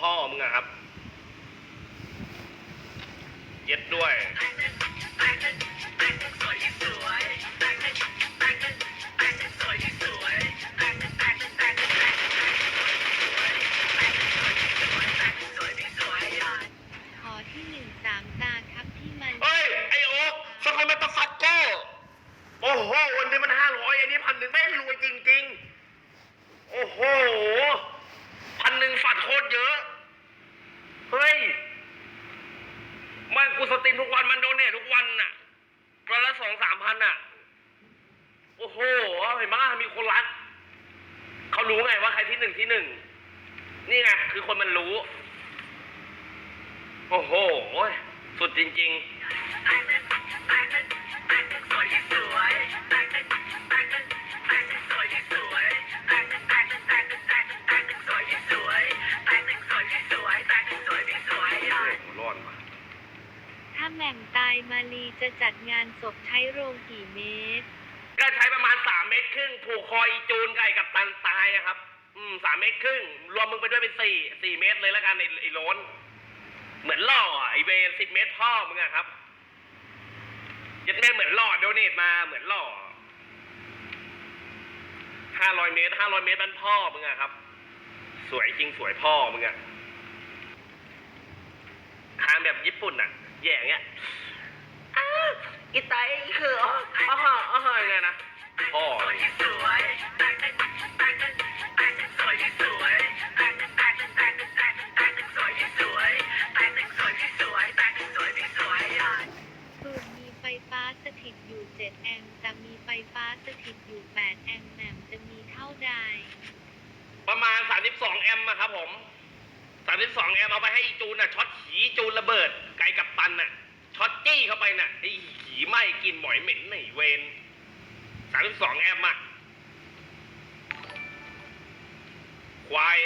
พ่อมึงอะครับ เย็ดด้วย กูสตรีมทุกวันมันโดนเนททุกวันน่ะวันละสองสามพันน่ะ โอ้โหเห็นไหมมีคนรักเขารู้ไงว่าใครที่หนึ่งที่หนึ่งนี่ไงคือคนมันรู้ โอ้โห สุดจริง ๆ ศพใช้โรงกี่เมตร ก็ใช้ประมาณสามเมตรครึ่งผูกคออีจูนไก่กับตันตายอะครับ อืมสามเมตรครึ่งรวมมึงไปด้วยเป็นสี่สี่เมตรเลยแล้วกันไอ้ไอ้โล้น เหมือนล่ออะไอเวสิบเมตรพ่อมึงอะครับยัดแม่งเหมือนล่อโดเนทมาเหมือนล่อห้าร้อยเมตรห้าร้อยเมตรบ้านพ่อมึงอะครับ สวยจริงสวยพ่อมึงอะทางแบบญี่ปุ่นอะแย่อย่างเงี้ย อีไตอีคืออ๋ออ๋ออ๋อยังไงนะพ่อตูดมีไฟฟ้าสถิตอยู่ 7 แอมป์แต่มีไฟฟ้าสถิตอยู่ 8 แอมป์แหม่มจะมีเท่าใด ประมาณ 32 แอมป์อะครับผม 32 แอมป์เอาไปให้อีจูนอะช็อตหีจูนระเบิด ไกลกับตันอะช็อตจี้เข้าไปน่ะไอ้หี ไหม้กินหมอยเหม็นไหนเวน32แอมป์อะควาย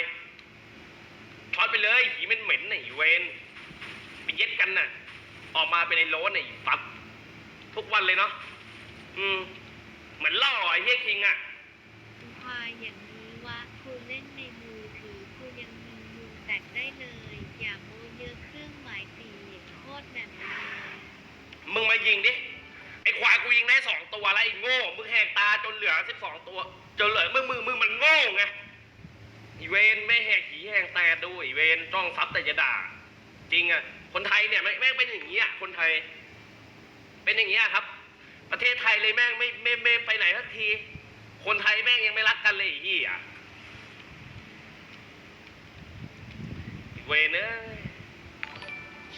ช็อตไปเลยหีมันเหม็นไหนเวนไปเย็ดกันน่ะ ออกมาเป็นไอ้โล้นไอ้ฟัดทุกวันเลยเนาะอืมเหมือนล่อไอ้เฮียคิงอะควายอย่างนี้วะกูเล่นในมือถือกูยังมีมุมแตกได้เลย อย่าโมเยอะเครื่องหมายสี่เหลี่ยมโคตรแหม่มเลย มึงมายิงดิ ไอ้ควายกูยิงได้สองตัวแล้วไอ้โง่ มึงแหกตาจน เหลือสิบสองตัว จนเหลือมึงมึงมึงมันโง่ไงอีเวนไม่แหกหีแหกตาดูอีเวนจ้องซับแต่จะด่า จริงอะ คนไทยเนี่ยแม่งเป็นอย่างนี้อะคนไทย เป็นอย่างนี้ครับ ประเทศไทยเลยแม่งไม่ไม่ไม่ไปไหนสักที คนไทยแม่งยังไม่รักกันเลยอ้เหี้ยอีเวนเอ้ย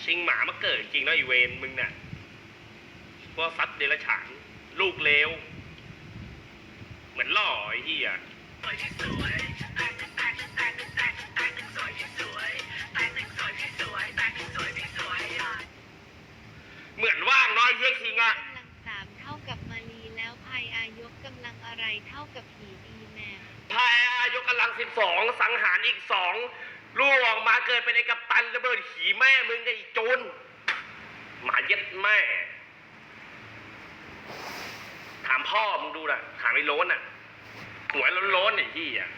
ชิงหมามาเกิดจริงแล้วอีเวนมึงเนี่ยพวกซัดเดรัจฉาน ลูกเลว เหมือนล่อไอ้เหี้ยเหมือนว่างเน้อยเฮียคิงอะกำลังสามเท่ากับมาลีแล้วพายอายกกำลังอะไรเท่ากับผีดีแหม่มพายอายุกำลังสิบสองสังหารอีกสองลูกออกมาเกิดเป็นไอ้กัปตันระเบิดหีแม่มึงกับอีจูนหมาเย็ดแม่ถาม พ่อมึงดูนะถามไอ้โล้นน่ะหัวโล้นๆไอ้ที่อะ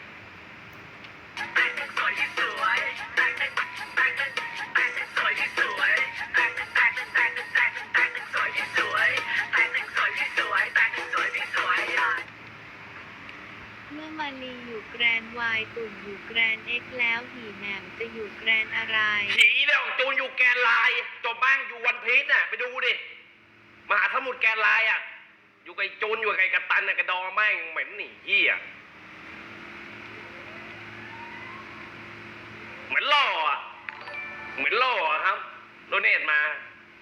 เมื่อมาลีอยู่แกรนวายตุ่นอยู่แกรนเอ็กแล้วหีแหม่มจะอยู่แกรนอะไร ผีเรื่องจูนอยู่แกนไลน์จบบ้างอยู่วันพีชน่ะ ไปดูดิมหาสมุทรแกนไลน์อะ อยู่กับไอ้จูนอยู่กับไอ้กัปตันน่ะกระดองแม่งเหม็นหนีเหี้ยเหมือนล่ออะเหมือนล่ออะครับโดเนทมา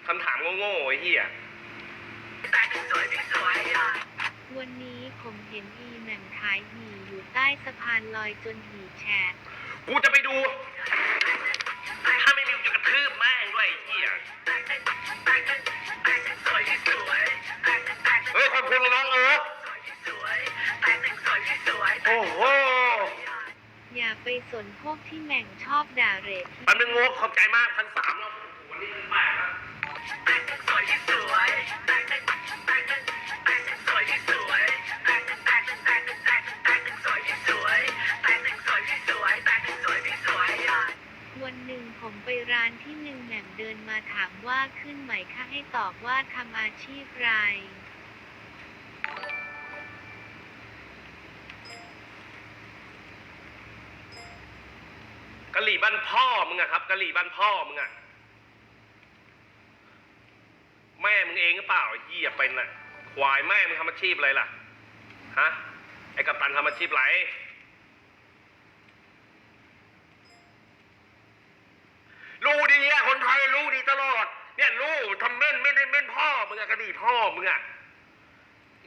คำถามโง่ๆไอ้เหี้ยวันนี้ผมเห็นอีแหม่มขายหีอยู่ใต้สะพานลอยจนหีแฉกกูจะไปดู ถ้าไม่มีกูจะกระทืบแม่งด้วยไอ้เอบคุณน้องเอิร์ธโอ้โหอย่าไปสนพวกที่แหม่งชอบด่าเรทมันเป็นงบขอบใจมากพันสามแล้วโอ้โหวันนี้มันแปะวันหนึ่งผมไปร้านที่หนึ่งแหม่มเดินมาถามว่าขึ้นไหมคะให้ตอบว่าทำอาชีพไระหรี่บ้านพ่อมึงอะครับกะหรี่บ้านพ่อมึงอะแม่มึงเองหรือเปล่าไอ้เหี้ยเป็นน่ะควายแม่มึงทำอาชีพอะไรล่ะฮะไอ้กัปตันทำอาชีพไรรู้ดีอะคนไทยรู้ดีตลอด เนี่ยรู้ทำเม่นไม่ได้เม่นพ่อมึงอะกะหรี่พ่อมึงอะ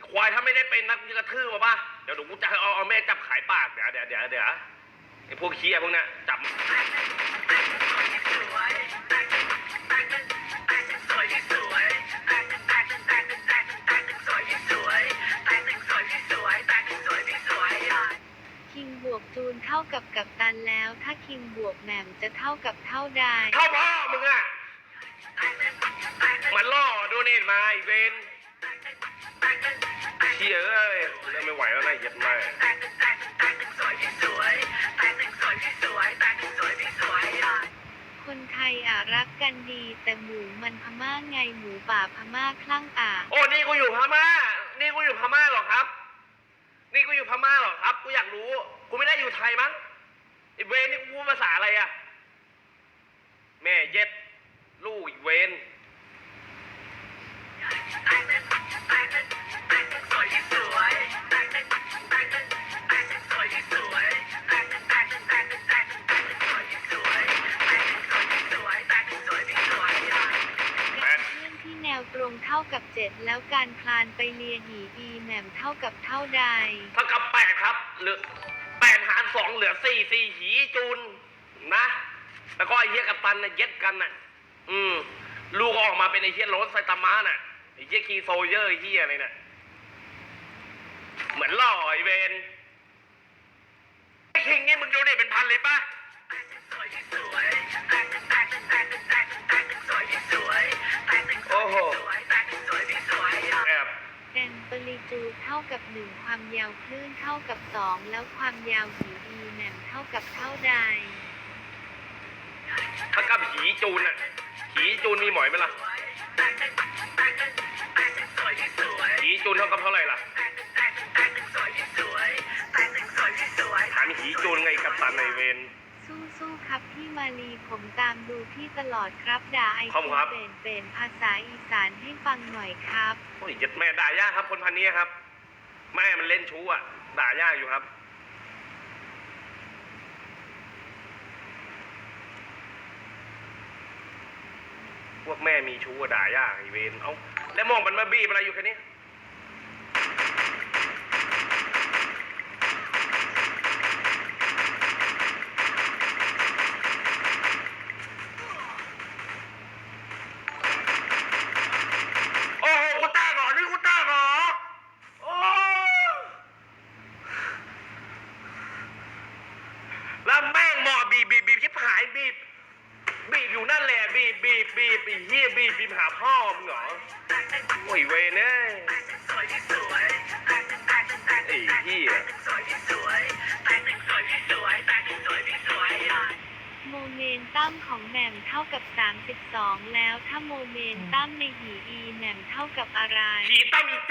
ควายถ้าไม่ได้เป็นนักมึงจะกระทืบมาปะเดี๋ยวเดี๋ยวกูจะเอาเอาแม่จับขายปากเดี๋ยวเดี๋ยวเดี๋ยวเดี๋ยว อ้พวกเคียพวกเนี้ยจับคิงบวกจูนเท่ากับกัปตันแล้ว ถ้าคิงบวกแหม่มจะเท่ากับเท่าใดเท่าพ่อมึงอะมันล่อโดเนทมาไอีเวนเชี่ยเอ้ยเริ่มไม่ไหวแล้วนะเหย็ดแม่ คนไทยอะรักกันดี แต่หมูมันพม่าไงหมูป่าพม่าคลั่งอะ โอ้นี่กูอยู่พม่า นี่กูอยู่พม่าเหรอครับ นี่กูอยู่พม่าเหรอครับ กูอยากรู้ กูไม่ได้อยู่ไทยมั้งไอีเวนนี่กูพูดภาษาอะไรอะแม่เย็ด ลูกอีเวนการ แล้วการคลานไปเลียหีอีแหม่มเท่ากับเท่าใด เท่ากับแปดครับเหลือแปดหารสองเหลือสี่สี่หีจูนนะ แล้วก็ไอ้เหี้ยกับตันน่ะเย็ดกันน่ะ อืม ลูกออกมาเป็นไอ้เหี้ยโรสไซตามะน่ะไอ้เหี้ยคีโซเยอร์ไอ้เหี้ยอะไรน่ะ เหมือนล่อไอ้เวนไอ้คิงนี่มึงดูดิเป็นพันเลยปะโปริจูเท่ากับหนึ่งความยาวคลื่นเท่ากับสองแล้วความยาวหีอีแหม่มเท่ากับเท่าใด ถ้ากับหีจูนน่ะหีจูนมีหมอยไหมล่ะหีจูนเท่ากับเท่าไหร่ล่ะถามหีจูนไงกับตันในเวน สู้ๆครับพี่มาลีผมตามดูพี่ตลอดครับด่าไอขอบคุณครับ เป็นเป็นภาษาอีสานให้ฟังหน่อยครับ โอ้ยยัดแม่ด่ายากครับ คนพันนี้ครับ แม่มันเล่นชู้อะ ด่ายากอยู่ครับ พวกแม่มีชู้อะด่ายากไอเวนเอาแล้วมองมันมาบีบอะไรอยู่แค่นี้ โอ้โหกูตาเหรอนี่กูตาเหรอโอ้แล้วแม่งหมอบีบบีบบีบชิบหายบีบบีบอยู่นั่นแหละบีบบีบบีบไอ้เฮียบีบบีบหาพ่อมึงเหรอโอ้ย เวรเนยไอ้เฮียโมเมนตัมของแหม่มเท่ากับ 32 แล้วถ้าโมเมนตัมในหีอีแหม่มเท่ากับอะไร ผีตั้มอี